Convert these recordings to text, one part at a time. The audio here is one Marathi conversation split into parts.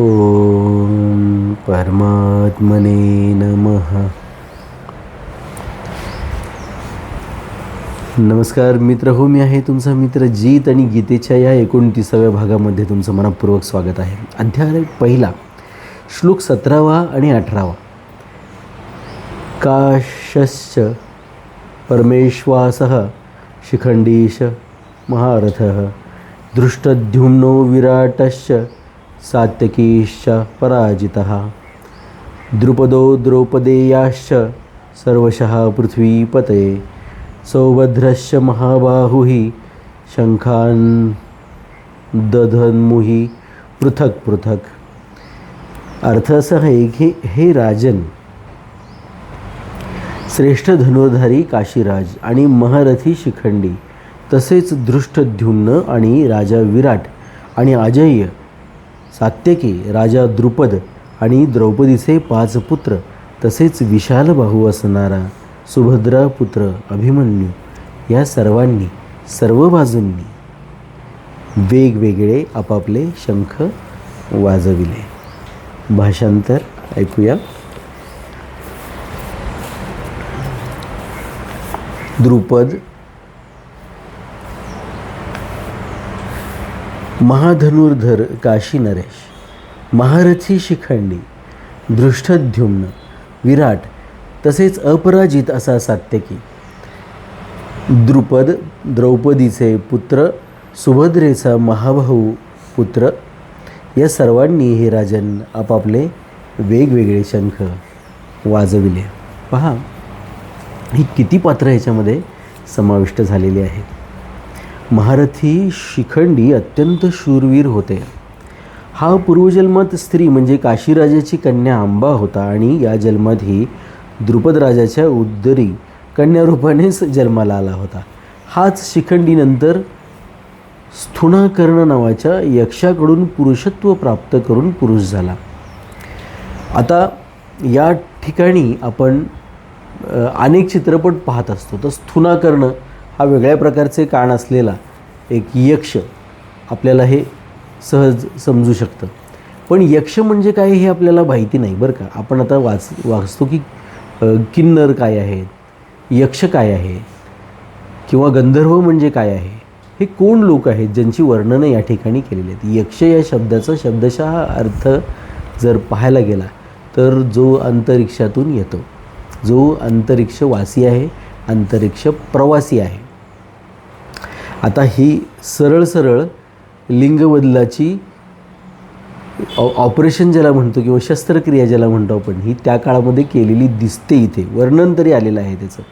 ॐ परमात्मने नमः। नमस्कार मित्र हो मी आहे तुमचा मित्र जीत आणि गीतेच्या या एकोणतीसाव्या भागामध्ये तुमचं मनपूर्वक स्वागत आहे. अध्याय पहिला श्लोक सतरावा आणि अठरावा. काशश्च परमेश्वासः शिखंडीश महारथः दृष्टद्युम्नो विराटश्च सात्यकीश्च पराजितः। द्रुपदो द्रौपदेयाश्च सर्वशः पृथ्वीपते। सौभद्रश्च महाबाहुः शङ्खान् दधन्मुही पृथक पृथक। अर्थ असा आहे की हे राजन। श्रेष्ठ धनुर्धारी काशीराज आणि महारथी शिखंडी तसेच धृष्टद्युम्न आणि राजा विराट आणि अजय सात्यकी राजा द्रुपद आणि द्रौपदीचे पाच पुत्र तसेच विशाल बाहू असणारा सुभद्रा पुत्र अभिमन्यू या सर्वांनी सर्व बाजूंनी वेगवेगळे आपापले शंख वाजविले. भाषांतर ऐकूया. द्रुपद महाधनुर्धर काशी नरेश महारथी शिखंडी दृष्टद्युम्न विराट तसेच अपराजित असा सात्यकी. द्रुपद द्रौपदीचे पुत्र सुभद्रेचा महाभाऊ पुत्र या सर्वांनी हे राजन आपापले वेगवेगळे शंख वाजविले. पहा ही किती पात्र ह्याच्यामध्ये समाविष्ट झालेली आहेत. महारथी शिखंडी अत्यंत शूरवीर होते. हा पूर्वजन्मात स्त्री म्हणजे काशीराजाची कन्या आंबा होता आणि या जन्मातही द्रुपद राजाच्या उद्दरी कन्यारूपानेच जन्माला आला होता. हाच शिखंडीनंतर स्थुणाकर्ण नावाच्या यक्षाकडून पुरुषत्व प्राप्त करून पुरुष झाला. आता या ठिकाणी आपण अनेक चित्रपट पाहत असतो. तर स्थूनाकर्ण हा वेगळ्या प्रकारचे कान असलेला एक यक्ष आपल्याला हे सहज समजू शकतं. पण यक्ष म्हणजे काय हे आपल्याला माहिती नाही बरं का. आपण आता वाच वाचतो की किन्नर काय आहेत यक्ष काय आहे किंवा गंधर्व म्हणजे काय आहे हे कोण लोक आहेत ज्यांची वर्णनं या ठिकाणी केलेली आहेत? यक्ष या शब्दाचा शब्दशः अर्थ जर पाहायला गेला तर जो अंतरिक्षातून येतो जो अंतरिक्षवासी आहे अंतरिक्ष प्रवासी आहे आता ही सरळ सरळ लिंगबदलाची ऑ- ऑपरेशन ज्याला म्हणतो किंवा शस्त्रक्रिया ज्याला म्हणतो आपण ही त्या काळामध्ये केलेली दिसते इथे. वर्णन तरी आलेलं आहे त्याचं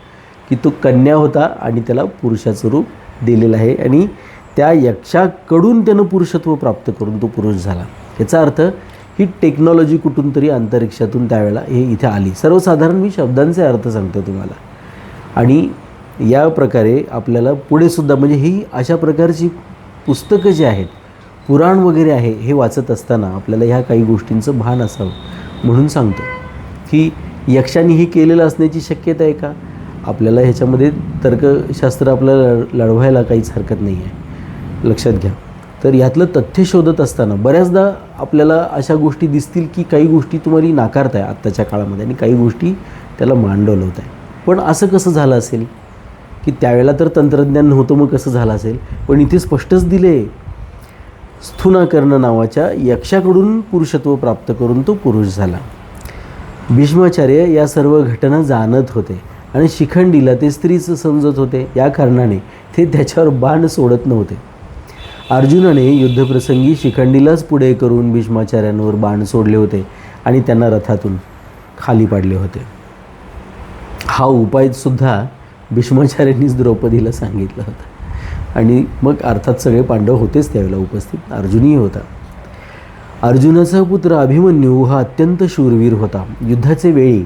की तो कन्या होता आणि त्याला पुरुषाचं रूप दिलेलं आहे आणि त्या यक्षाकडून त्यानं पुरुषत्व प्राप्त करून तो पुरुष झाला. याचा अर्थ ही टेक्नॉलॉजी कुठून तरी अंतरिक्षातून त्यावेळेला हे इथे आली. सर्वसाधारण मी शब्दांचे अर्थ सांगतो तुम्हाला. आणि या प्रकारे आपल्याला पुढेसुद्धा म्हणजे ही अशा प्रकारची पुस्तकं जी आहेत पुराण वगैरे आहे हे वाचत असताना आपल्याला ह्या काही गोष्टींचं भान असावं. म्हणून सांगतो की यक्षांनी ही केलेलं असण्याची शक्यता आहे का? आपल्याला ह्याच्यामध्ये तर्कशास्त्र आपल्याला लढवायला काहीच हरकत नाही आहे. लक्षात घ्या. तर यातलं तथ्य शोधत असताना बऱ्याचदा आपल्याला अशा गोष्टी दिसतील की काही गोष्टी तुम्हाला नाकारताय आत्ताच्या काळामध्ये आणि काही गोष्टी त्याला मांडवलं होत आहे पण असं कसं झालं असेल? की त्यावेळेला तर तंत्रज्ञान नव्हतं मग कसं झालं असेल? पण इथे स्पष्टच दिले. स्थूनाकर्ण नावाच्या यक्षाकडून पुरुषत्व प्राप्त करून तो पुरुष झाला. भीष्माचार्य या सर्व घटना जाणत होते आणि शिखंडीला ते स्त्रीचं समजत होते. या कारणाने ते त्याच्यावर बाण सोडत नव्हते. अर्जुनाने युद्धप्रसंगी शिखंडीलाच पुढे करून भीष्माचार्यांवर बाण सोडले होते आणि त्यांना रथातून खाली पाडले होते. हा उपायसुद्धा भीष्माचार्यांनीच द्रौपदीला सांगितलं होतं. आणि मग अर्थात सगळे पांडव होतेच त्यावेळेला उपस्थित. अर्जुनही होता. अर्जुनाचा पुत्र अभिमन्यू हा अत्यंत शूरवीर होता. युद्धाचे वेळी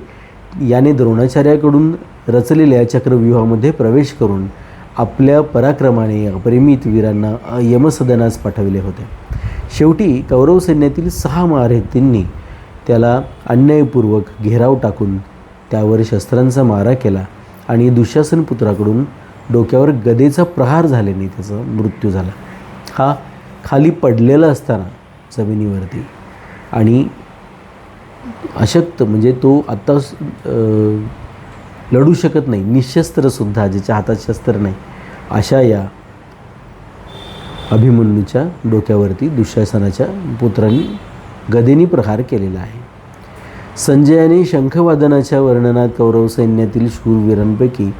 याने द्रोणाचार्याकडून रचलेल्या चक्रव्यूहामध्ये प्रवेश करून आपल्या पराक्रमाने अपरिमित वीरांना यमसदनास पाठविले होते. शेवटी कौरव सैन्यातील सहा महारथींनी त्याला अन्यायपूर्वक घेराव टाकून त्यावर शस्त्रांचा मारा केला. आणि दुःशासन पुत्राकडून डोक्यावर गदेचा प्रहार झाल्याने त्याचा मृत्यू झाला. हा खाली पडलेला असताना जमिनीवरती. आणि अशक्त म्हणजे तो आत्ता लढू शकत नाही. निशस्त्रसुद्धा ज्याच्या हातात शस्त्र नाही अशा या अभिमन्यूच्या डोक्यावरती दुःशासनाच्या पुत्रांनी गदेनी प्रहार केलेला आहे. संजयाने शंखवादनाच्या वर्णनात कौरव सैन्यातील शूरवीरांपैकी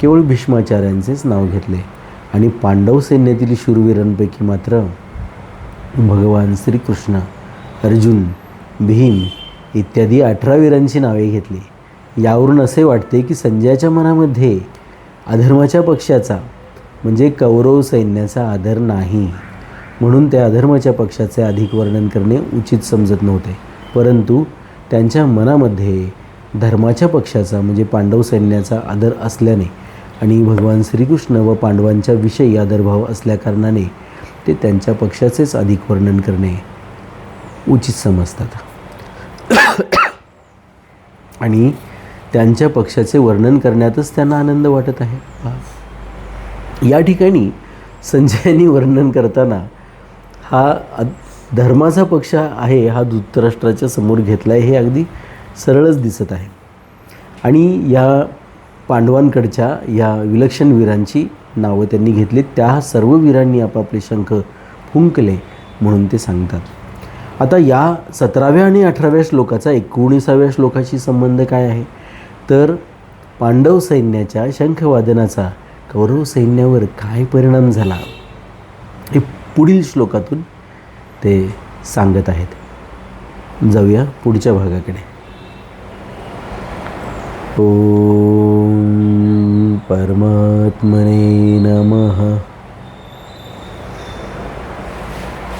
केवळ भीष्माचार्यांचेच नाव घेतले आणि पांडव सैन्यातील शूरवीरांपैकी मात्र भगवान श्रीकृष्ण अर्जुन भीम इत्यादी अठरा वीरांची नावे घेतली. यावरून असे वाटते की संजयाच्या मनामध्ये अधर्माच्या पक्षाचा म्हणजे कौरव सैन्याचा आदर नाही. म्हणून त्या अधर्माच्या पक्षाचे अधिक वर्णन करणे उचित समजत नव्हते. परंतु त्यांच्या मनामध्ये धर्माच्या पक्षाचा म्हणजे पांडव सैन्याचा आदर असल्याने आणि भगवान श्रीकृष्ण व पांडवांच्या विषयी आदरभाव असल्याकारणाने ते त्यांच्या पक्षाचेच अधिक वर्णन करणे उचित समजतात. आणि त्यांच्या पक्षाचे वर्णन करण्यातच त्यांना आनंद वाटत आहे. या ठिकाणी संजयांनी वर्णन करताना हा धर्माचा पक्ष आहे हा धृतराष्ट्राच्या समोर घेतला आहे हे अगदी सरळच दिसत आहे. आणि या पांडवांकडच्या या विलक्षण वीरांची नावं त्यांनी घेतली त्या सर्व वीरांनी आपापले शंख फुंकले म्हणून ते सांगतात. आता या सतराव्या आणि अठराव्या श्लोकाचा एकोणीसाव्या श्लोकाशी संबंध काय आहे? तर पांडव सैन्याच्या शंखवादनाचा कौरव सैन्यावर काय परिणाम झाला? हे पुढील श्लोकातून ते सांगत आहेत. जाऊया पुढच्या भागाकडे. ओ परमात्मने नमः.